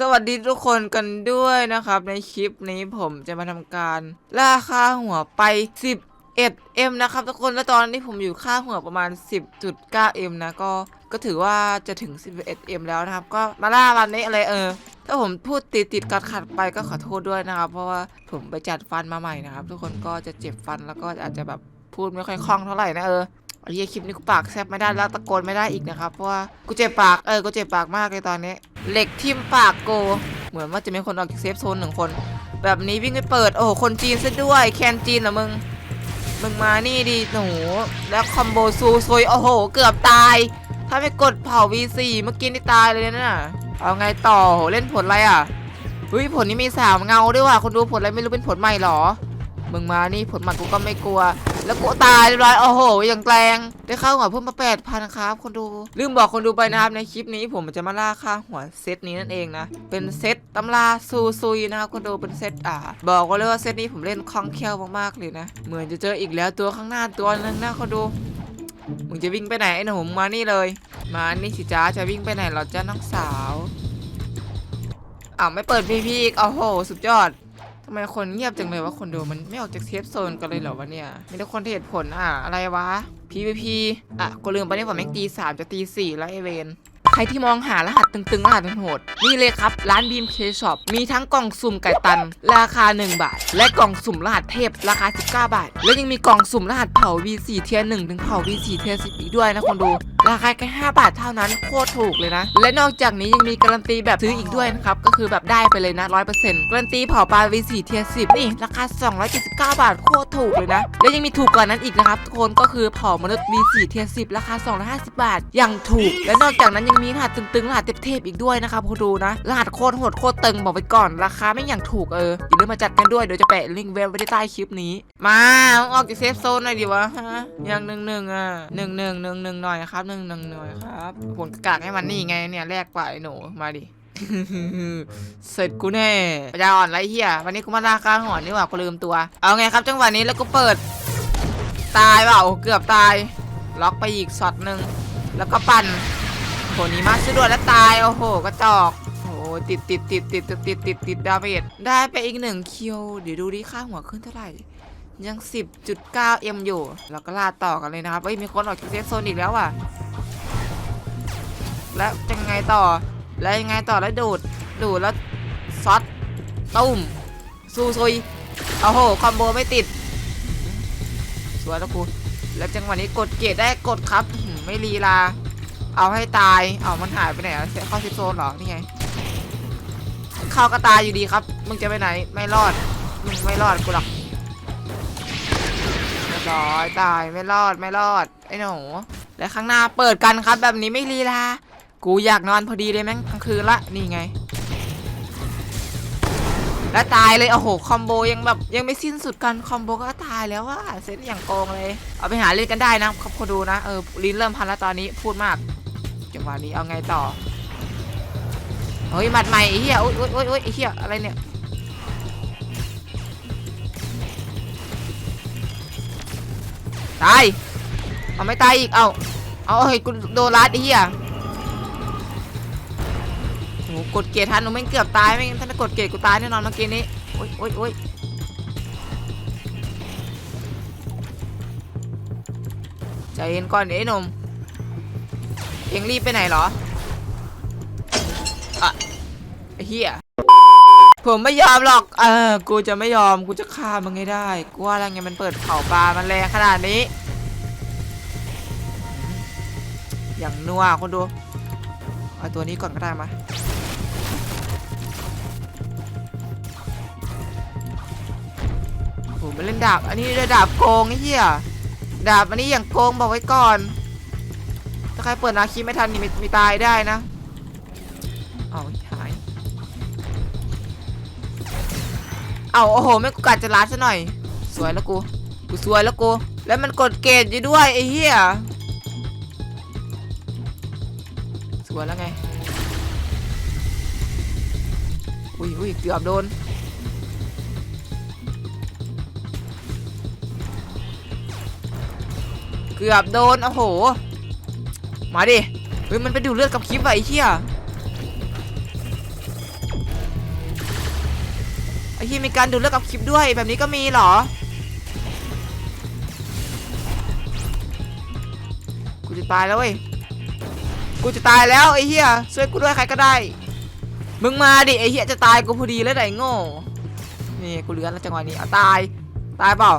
สวัสดีทุกคนกันด้วยนะครับ ในคลิปนี้ผมจะมาทำการล่าค่าหัวไป 11M นะครับทุกคนและตอนนี้ผมอยู่ค่าหัวประมาณ 10.9M นะก็ก็ถือว่าจะถึง 11M แล้วนะครับ ก็มาล่าวันนี้อะไรเออ ถ้าผมพูดติดติดกัดขัดไปก็ขอโทษด้วยนะครับ เพราะว่าผมไปจัดฟันมาใหม่นะครับ ทุกคนก็จะเจ็บฟันแล้วก็อาจจะแบบพูดไม่ค่อยคล่องเท่าไหร่นะเออ ไอ้เหี้ยคลิปนี้กูปากแซบไม่ได้แล้วตะโกนไม่ได้อีกนะครับเพราะว่ากูเจ็บปากเออกูเจ็บปากมากเลยตอนนี้เหล็กทิ่มปากโก เหมือนว่าจะมีคนออกจากเซฟโซนหนึ่งคน แบบนี้วิ่งไปเปิดโอ้โหคนจีนซะด้วย แคนจีนเหรอมึงมึงมานี่ดิหนูแล้วคอมโบซูซวยโอ้โห เกือบตาย ถ้าไม่กดเผา V4 เมื่อกี้นี่ตายเลยนะเอาไงต่อโหเล่นผลอะไรอะเฮ้ยผลนี้มีสามเงาด้วยว่ะคนดูผลอะไรไม่รู้เป็นผลใหม่หรอ มึงมานี่ผลหมันกูก็ไม่กลัว แล้วกูตายเรียบร้อยโอ้โหอย่างแรงได้ค่าหัวเพิ่มมาแปดพันครับคนดูลืมบอกคนดูไปนะครับในคลิปนี้ผมจะมาล่าค่าหัวเซตนี้นั่นเองนะเป็นเซตตำราซูซุยนะครับคนดูเป็นเซตอ่าบอกว่าเลยว่าเซตนี้ผมเล่นคล่องแคล่วมากๆเลยนะเหมือนจะเจออีกแล้วตัวข้างหน้าตัวนึงนะคนดูมึงจะวิ่งไปไหนไอ้หนุ่มมานี่เลย มานี่สิจ้าจะวิ่งไปไหนเหราจ้าน้องสาวอ้าวไม่เปิดพีพีอีกโอ้โห สุดยอด ทำไมคนเงียบจังเลยว่าคนดูมันไม่ออกจากเซฟโซนกันเลยเหรอวะเนี่ย มีแต่คนที่เหตุผลอะ อะไรวะ PVP อะกูลืมไปเนี่ว่าแม่งตีสามจะตีสี่แล้วไอเวนใครที่มองหารหัสตึงๆรหัสโหดนี่เลยครับ ร้านบีมเคช็อปมีทั้งกล่องสุ่มไก่ตัน ราคา 1 บาท และกล่องสุ่มรหัสเทพราคา 19 บาท และยังมีกล่องสุ่มรหัสเผา V4 เทียร์1ถึงเผา V4 เทียร์10อีกด้วยนะคนดู ราคาแค่5บาทเท่านั้นโคตรถูกเลยนะ และนอกจากนี้ยังมีการันตีแบบซื้ออีกด้วยนะครับ ก็คือแบบได้ไปเลยนะ100%การันตีเผาปลา V4 เทียร์10นี่ ราคา 279 บาทโคตรถูกเลยนะ และยังมีถูกกว่านั้นอีกนะครับทุกคนก็คือเผามนุษย์ V4 เทียร์10ราคา 250 บาทอย่างถูก และนอกจากนั้นยังมีรหัสตึงๆรหัสเทพๆอีกด้วยนะครับคุณดูนะรหัสโคตรโหดโคตรตึงบอกไว้ก่อนราคาไม่อย่างถูกเอออย่าลืมมาจัดกันด้วยเดี๋ยวจะแปะลิงก์เว็บไว้ที่ใต้คลิปนี้ มาออกจากเซฟโซนหน่อยดิวะฮะอย่างหนึ่งหนึ่งอะหนึ่งหนึ่งหนึ่งหนึ่งหน่อยครับนึ่งหนึ่งหน่อยครับผลกากให้มันนี่ไงเนี่ยแลกกว่าไอ้หนูมาดิ เสร็จกูแน่ปัญญาอ่อนไรเฮียวันนี้กูมาลาค่าหอนนี่หว่ากูลืมตัว เอาไงครับ จังหวะนี้แล้วกูเปิด ตายเปล่าเกือบตาย ล็อกไปอีกช็อตหนึ่งแล้วก็ปั่นโหนี้มาช่วยด้วยแล้วตายโอ้โหกระจอกโอ้โหติดติดติดติดติดติดติดติดดาเมจได้ไปอีกหนึ่งคิว เดี๋ยวดูดิค่าหัวขึ้นเท่าไหร่ ยัง 10.9 m อยู่ เราก็ลาต่อกันเลยนะครับเอ้ย มีคนออกจากเซฟโซนอีกแล้วอะ แล้วจะไงต่อ แล้วยังไงต่อแล้วดูด ดูดแล้วซอสตุ้มซูซุยโอ้โหคอมโบไม่ติด สวยแล้วกูแล้วจังหวะนี้กดเกตได้กดครับไม่ลีลา เอาให้ตาย เอามันหายไปไหนอะเข้าซิโซนหรอ นี่ไง เข้าก็ตายอยู่ดีครับ มึงจะไปไหน ไม่รอด มึงไม่รอดกูหรอกเรียบร้อยตายไม่รอดไม่รอด ไอ้หนู และข้างหน้าเปิดกันครับแบบนี้ไม่ลีลา กูอยากนอนพอดีเลยแม่งกลางคืนละนี่ไง แล้วตายเลยโอ้โหคอมโบยังแบบยังไม่สิ้นสุดกันคอมโบก็ตายแล้วว่าเซตอย่างโกงเลย เอาไปหาเล่นกันได้นะครับคนดูนะเออลิ้นเริ่มพันแล้วตอนนี้พูดมากจังหวะนี้เอาไงต่อเฮ้ยหมัดใหม่เหี้ยโอ๊ยโอ๊ยโอ๊ยโอ๊ยเหี้ยอะไรเนี่ยตายเอาไม่ตายอีกเอาเอาเฮ้ยกูโดนรัดเหี้ย กดเกียร์ทันหนูแม่งเกือบตายไม่งั้นถ้ากดเกียร์กูตายแน่นอนเมื่อกี้นี้โอ๊ยโอ๊ยโอ๊ยใจเย็นก่อนเดี๋ยวไอ้หนุ่มเอ็งรีบไปไหนเหรออะเหี้ยผมไม่ยอมหรอก เออ กูจะไม่ยอม กูจะฆ่ามึงให้ได้ กูว่าอะไรไงมันเปิดเผาปลา มันแรงขนาดนี้ อย่างนัวคนดู เอาตัวนี้ก่อนก็ได้มา มันเล่นดาบ อันนี้เรียกดาบโกงไอ้เหี้ย ดาบอันนี้อย่างโกงบอกไว้ก่อน ถ้าใครเปิดนาคีไม่ทันนี่มีมีตายได้นะ เอาหาย เอาโอ้โหไม่กูกัดจะล้าซะหน่อย สวยแล้วกู กูสวยแล้วกู แล้วมันกดเกตอยู่ด้วยไอ้เหี้ย สวยแล้วไง อุ้ยอุ้ยเกือบโดน กือบโดน โอ้โห มาดิ เฮ้ย มันไปดูเลือดกับคลิปว่ะไอ้เหี้ยไอ้ที่มีการดูดเลือดกับคลิปด้วยแบบนี้ก็มีเหรอ กูจะตายแล้วเว้ย กูจะตายแล้วไอ้เหี้ยช่วยกูด้วยใครก็ได้ มึงมาดิไอ้เหี้ยจะตายกูพอดีแล้วไอ้โง่ นี่กูเลือนแล้วจังหวะนี้เอาตาย ตายเปล่า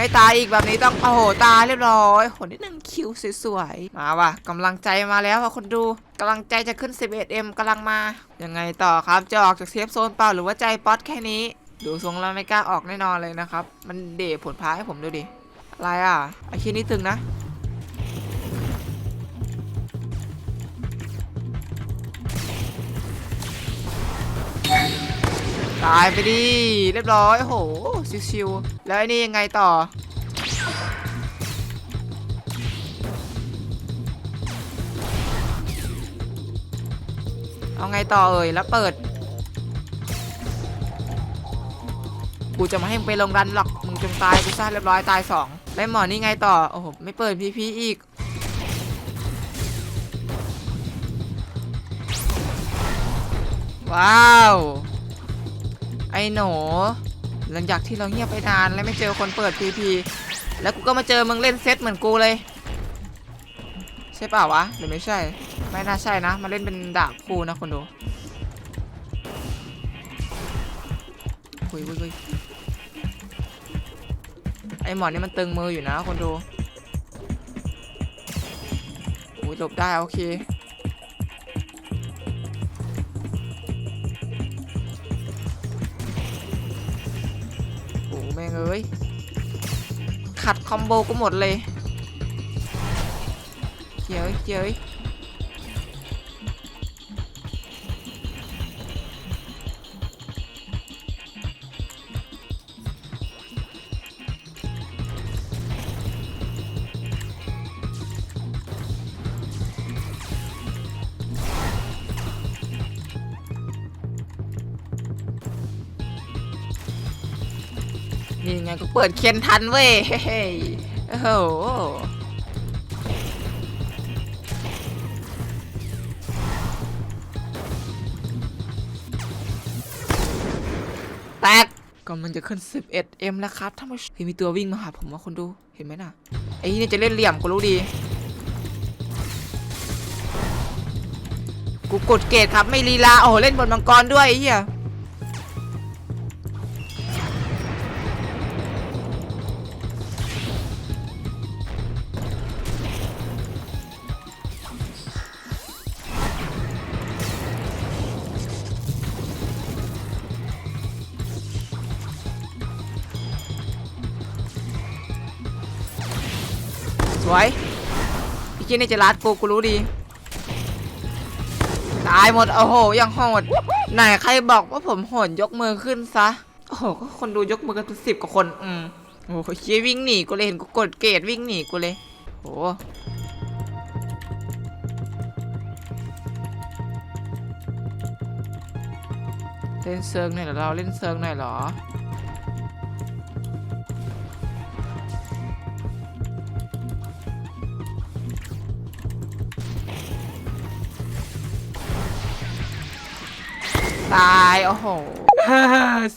ไม่ตายอีกแบบนี้ต้องโอ้โหตายเรียบร้อยขนนิดนึงคิวสวยๆ มาว่ะกำลังใจมาแล้วค่ะคนดูกำลังใจจะขึ้น 11M กำลังมา ยังไงต่อครับจะออกจากเซฟโซนเปล่าหรือว่าใจป๊อตแค่นี้ ดูทรงแล้วไม่กล้าออกแน่นอนเลยนะครับ มันเดผลพาให้ผมดูดิ อะไรอะไอ้ชิ้นนี้ตึงนะ ตายไปดิเรียบร้อยโอ้โหชิวๆแล้วไอ้นี่ยังไงต่อ เอาไงต่อเอ่ยแล้วเปิด กูจะมาให้มึงไปลงรันหรอกมึงจงตายกูซะเรียบร้อยตายสองแล้วหมอนี่ไงต่อโอ้โหไม่เปิดพีพีอีกว้าว หนูหลังจากที่เราเงียบไปนานแล้วไม่เจอคนเปิดพีพีแล้วกูก็มาเจอมึงเล่นเซตเหมือนกูเลย ใช่เปล่าวะหรือไม่ใช่ ไม่น่าใช่นะมาเล่นเป็นดาบคูนะคนดูคุยคุยคุยไอหมอนี่มันตึงมืออยู่นะคนดูโอ้ยหลบได้โอเค แม่งเอ้ย ขัดคอมโบก็หมดเลยเจ๋ยเจ๋ย นี่ไงก็เปิดเคียนทันเว้ยเฮ้ยโอ้โหแตกกำลังจะขึ้น 11M แล้วครับถ้าไม่เฮ้ยมีตัววิ่งมาหาผมว่าคนดูเห็นไหมน่ะไอ้นี่จะเล่นเหลี่ยมกูรู้ดี กูกดเกตครับไม่ลีลาโอ้เล่นบนมังกรด้วยไอ้เหี้ย สวยไอ้เหี้ยนี่จะรัดกูกูรู้ดี ตายหมด โอ้โห ยังโหด ไหนใครบอกว่าผมโหดยกมือขึ้นซะ โอ้โห ก็คนดูยกมือกันสิบกว่าคน อืมโอ้โหเชี่ยวิ่งหนีกูเลยเห็นกูกดเกตวิ่งหนีกูเลย โอ้โหเล่นเซิร์งหน่อยเหรอเราเล่นเซิร์งหน่อยเหรอ ตายโอ้โห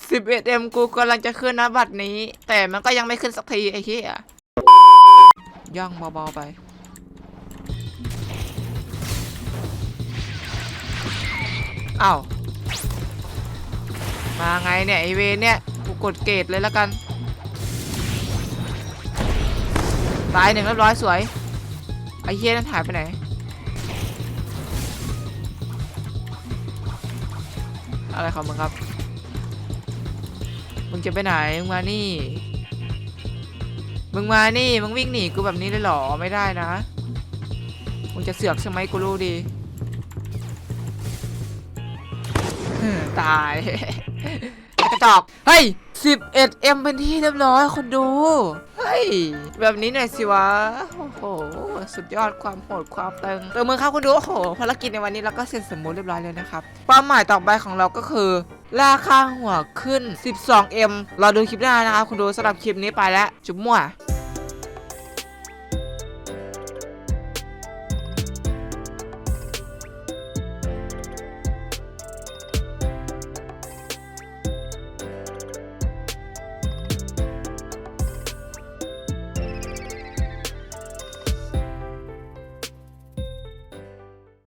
11M กูกำลังจะขึ้นนะบัตรนี้ แต่มันก็ยังไม่ขึ้นสักทีไอ้เหี้ยย่องเบาๆไป อ้าว มาไงเนี่ยไอเวนเนี่ย กูกดเกตเลยแล้วกัน ตายหนึ่งเรียบร้อยสวย ไอ้เหี้ยนั่นหายไปไหน อะไรของมึงครับ มึงจะไปไหน มึงมานี่ มึงมานี่ มึงวิ่งหนีกูแบบนี้เลยเหรอ ไม่ได้นะ มึงจะเสือกใช่ไหมกูรู้ดี ตายกระจอกเฮ้ย 11M เป็นที่เรียบร้อยคนดู เฮ้ย แบบนี้หน่อยสิวะ โอ้โห สุดยอดความโหดความตึงเออมือครับคุณดู โอ้โห ภารกิจในวันนี้เราก็เสร็จสมบูรณ์เรียบร้อยเลยนะครับเป้าหมายต่อไปของเราก็คือ ราคาหัวขึ้น 12M ราดูคลิปหน้านะครับคุณดูสำหรับคลิปนี้ไปแล้ว จุ๊บมั่ว